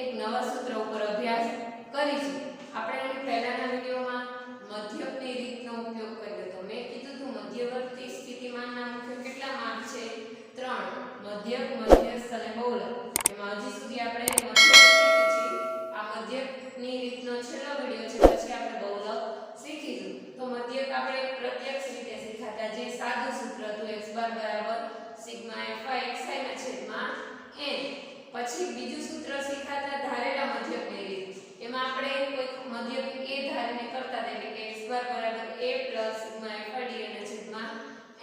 એક નવા સૂત્ર ઉપર અભ્યાસ કરીશું. આપણે આની પહેલાના વિડીયોમાં મધ્યકની રીતનો ઉપયોગ કર્યો હતો. મેં કીધું હતું મધ્યવર્તી સ્થિતિમાનના મુખ્ય કેટલા માપ છે? ત્રણ. મધ્યક મધ્યસ્થ અને બહુલક. એમાં હજી સુધી આપણે મધ્યક આ મધ્યકની રીતનો છેલ્લો સિગ્મા એફ ડી અને સિગ્મા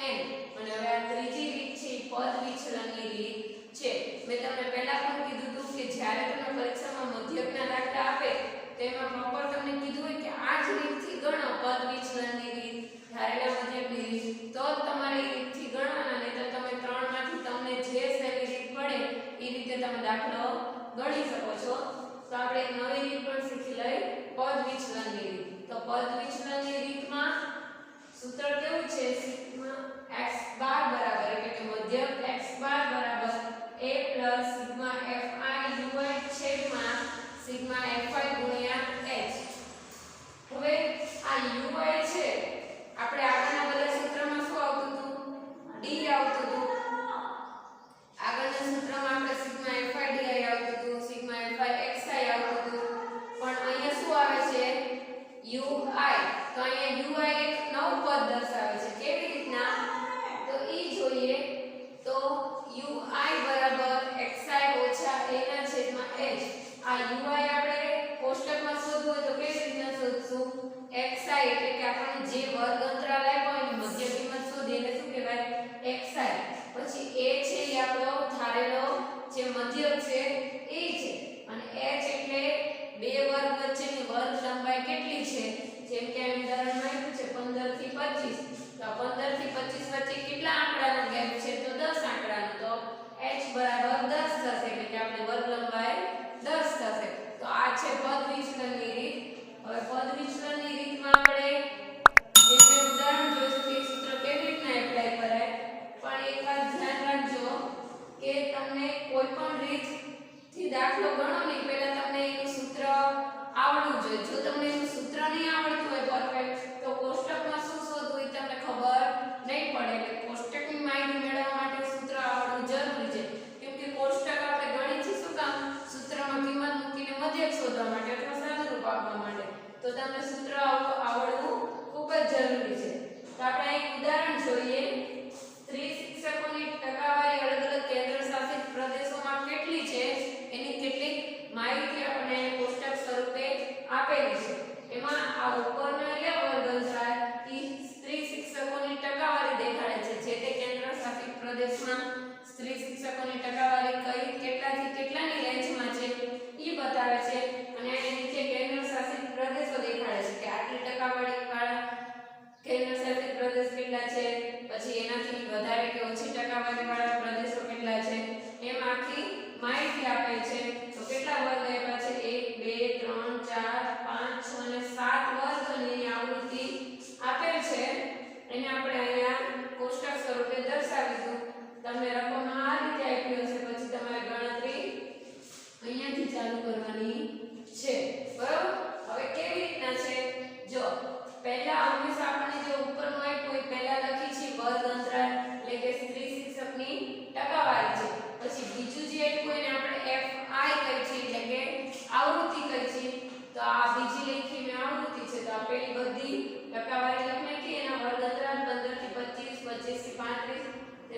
એન. અને હવે આ ત્રીજી રીત છે પદ વિચલનની રીત છે. મેં તમને પહેલા પણ કીધું હતું કે જ્યારે તમને પરીક્ષામાં મધ્યકના દાખલા આપે, તેમાં પ્રોપર તમને કીધું હોય કે આ જ રીતથી ગણો પદ વિચલનની રીત. ધારેલા મધ્યકની રીત. તો તમારે રીતથી ગણવાના નહીં તો તમે ત્રણમાંથી તમને જે સહેલી રીત પડે એ રીતે તમે દાખલો ગણી શકો છો. તો આપણે નવી રીત પણ શીખી લઈ, પદ વિચલનની રીત. તો પદ વિચલન સૂત્ર કેવું છે જેમ કે અહીં ઉદાહરણ આપ્યું છે 15 થી 25 તો 15 થી 25 વચ્ચે કેટલા આંકડાનો ગેપ છે? તો 10 આંકડાનો. તો h 10 થશે, એટલે કે આપણે વર્ગ લંબાઈ 10 થશે. તો આ છે પદ વિચલનની રીત હવે પદ વિચલનની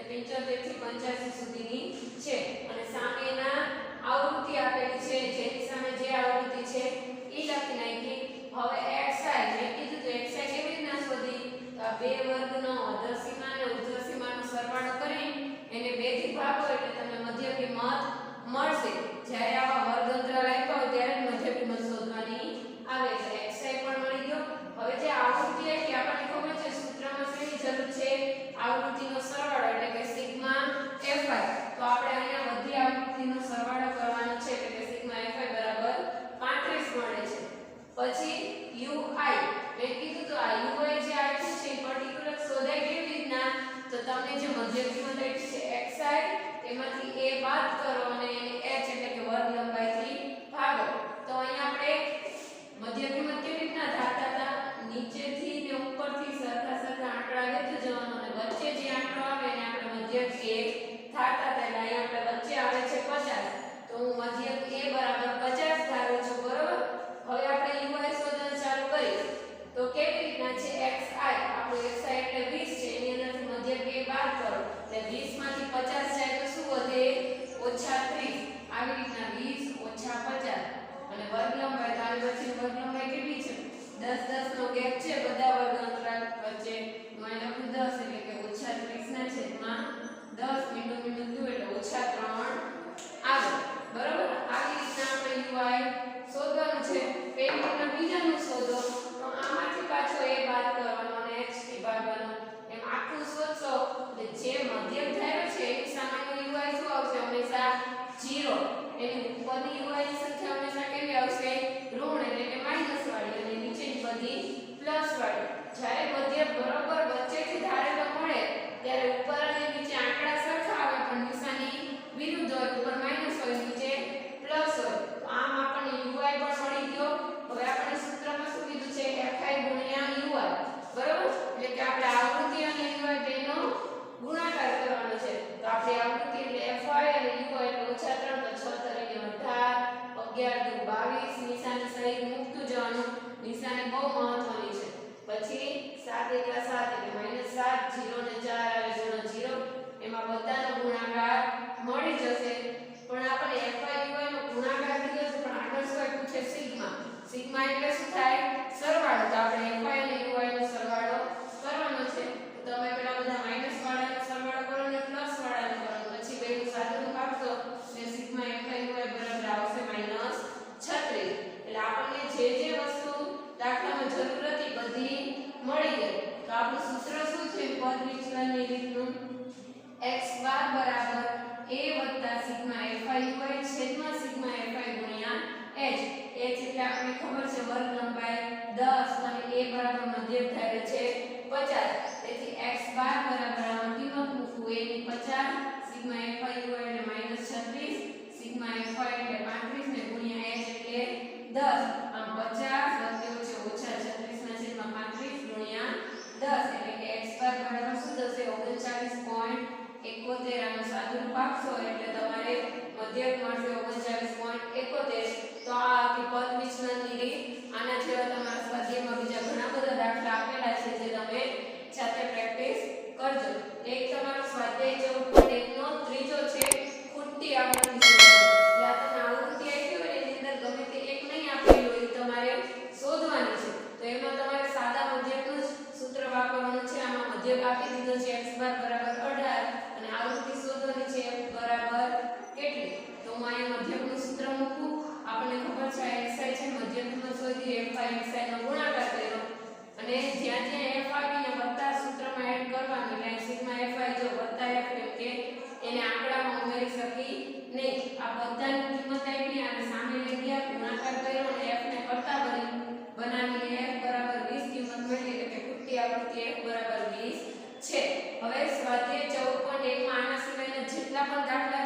75 થી સુધીની છે. ઉપરથી સરખા સરખા આંકડા લેતા જવાનો અને વચ્ચે જે આંકડો આવે એને આપણે મધ્યક 1 થાતા એટલે એ આપણે વચ્ચે આવે છે 50 તો હું મધ્યક એ બરાબર 50 ધારું છું, બરાબર? હવે આપણે UI શોધન ચાલુ કરીએ. તો કેવી રીતના છે xi આપણો xi એટલે 20 છે, એની અંદરથી મધ્યક a બાદ કરો. એટલે 20 માંથી 50 જાય તો શું વધે? -30 આવી રીતના 20 50 અને વર્ગ લંબાઈ તો આ વર્ગ લંબાઈ કેટલી છે? 10 10 નો ગેપ છે, બધા વર્ગનો વચ્ચે તો અહીં દસ એટલે કે ઓછા ત્રીસ ના છેદમાં દસ મીંડું મીંડું થયું એટલે ઓછા ત્રણ આવે. બરોબર આવી રીતના આપણે યુઆઈ શોધવાનું છે પેલી રીતના બીજાનું શોધો તો આમાંથી પાછો એ બાદ કરવાનો અને એચથી ભાગવાનો એમ આખું શોધશો એટલે જે મધ્યક ધાર્યો છે એની સામેનો યુઆઈ શું આવશે હંમેશા 0 એની ઉપરની યુઆઈ ની સંખ્યા હંમેશા કેવી આવશે ઋણ એટલે કે માઇનસ વાળી અને નીચેની બધી પ્લસ વાળી જ્યારે મધ્ય બરોબર વચ્ચેથી ધારેલો મળે, ત્યારે ઉપર અને નીચે આંકડા સરખા આવે, પણ નિશાની વિરુદ્ધ હોય ઉપર માઇનસ હોય, નીચે પ્લસ હોય. તો આમ આપણને ui પણ મળી ગયો. હવે આપણે સૂત્રમાં શું કીધું છે? fi ui. બરોબર? એટલે કે આપણે આવૃત્તિ અને ui બેનો ગુણાકાર કરવાનો છે. તો આપણે આવૃત્તિ એટલે fi અને ui એટલે ઓછા 3 તો 6 તરીકે 18 11 દુ 22 નિશાની સહિત મૂકતું જવાનું. નિશાની બહુ મહત્વની 7 એકલા 7 એટલે -7 0 ને 4 આવે છે 0 એમાં બધાનો ગુણાકાર મળી જશે. પણ આપણે fi ui નો ગુણાકાર લીધો છે પણ આગળ શું આપ્યું છે સિગ્મા સિગ્મા એટલે શું થાય સરવાળો તો આપણે fi અને ui નો સરવાળો કરવાનો છે તો તમે પેલા બધા માઇનસ વાળાનો સરવાળો કરો ને પ્લસ વાળાનો કરો પછી બેનું સાદુરૂપ આપશો એટલે સિગ્મા fi ui બરાબર આવશે -36 એટલે આપણને જે જે વસ્તુ દાખલામાં જરૂર હતી બધી મળી ગઈ તો આપણું સૂત્ર શું છે? પદ વિચલનની રીતનું x બાર બરાબર a વત્તા સિગ્મા fi ui છેદમાં સિગ્મા fi ગુણ્યા h. H એટલે આપણને ખબર છે વર્ગ લંબાઈ 10 અને a બરાબર મધ્યક ધારે છે 50 તેથી x બાર બરાબર આમાં કિંમત મૂકવું. A ની 50 સિગ્મા fi હોય એટલે -36 સિગ્મા fi એટલે 35 ને ગુણ્યા h એટલે 10 આમ 50 લખ્યું છે ઓછા 36 ના છેદમાં 35 ગુણ્યા 10 એટલે કે x બાર બરાબર શું થશે 39.71 આનું સાદુરૂપ આપશો એટલે તમારે મધ્યક મળશે 39.71 તો આ હતી પદ વિચલનની રીત, આના જેવા તમારા સ્વાધ્યાયમાં બીજા ઘણા બધા દાખલા આપેલા છે જે તમે જાતે પ્રેક્ટિસ કરજો એક તમારો સ્વાધ્યાય 14.1 નો ત્રીજો છે ખૂટતી આવૃત્તિ શોધવાની એટલે આ તમને આવૃત્તિ આપી હોય ને એની અંદર ગમે તે એક નહીં આપેલી હોય એ તમારે શોધવાની છે તો એમાં તમારે સાદા મધ્યકનું જ સૂત્ર વાપરવાનું છે આમાં આપી દીધો છે x બાર બરાબર 18 અને આવૃત્તિ શોધવાની છે બરાબર કેટલી? તો હું અહીંયા મધ્યકનું સૂત્ર મૂકું. આપણને ખબર છે xi છે મધ્યકનું શોધી fi xi નો ગુણાકાર કર્યો. અને જ્યાં જ્યાં f આવીને વત્તા સૂત્રમાં એડ કરવાનું, એટલે સિગ્મા fi જો વત્તા f એને આંકડામાં ઉમેરી શકી નહીં. આ બધાની છે. હવે સ્વાધ્યાય 14.1 માં આના સિવાયના જેટલા પણ દાખલા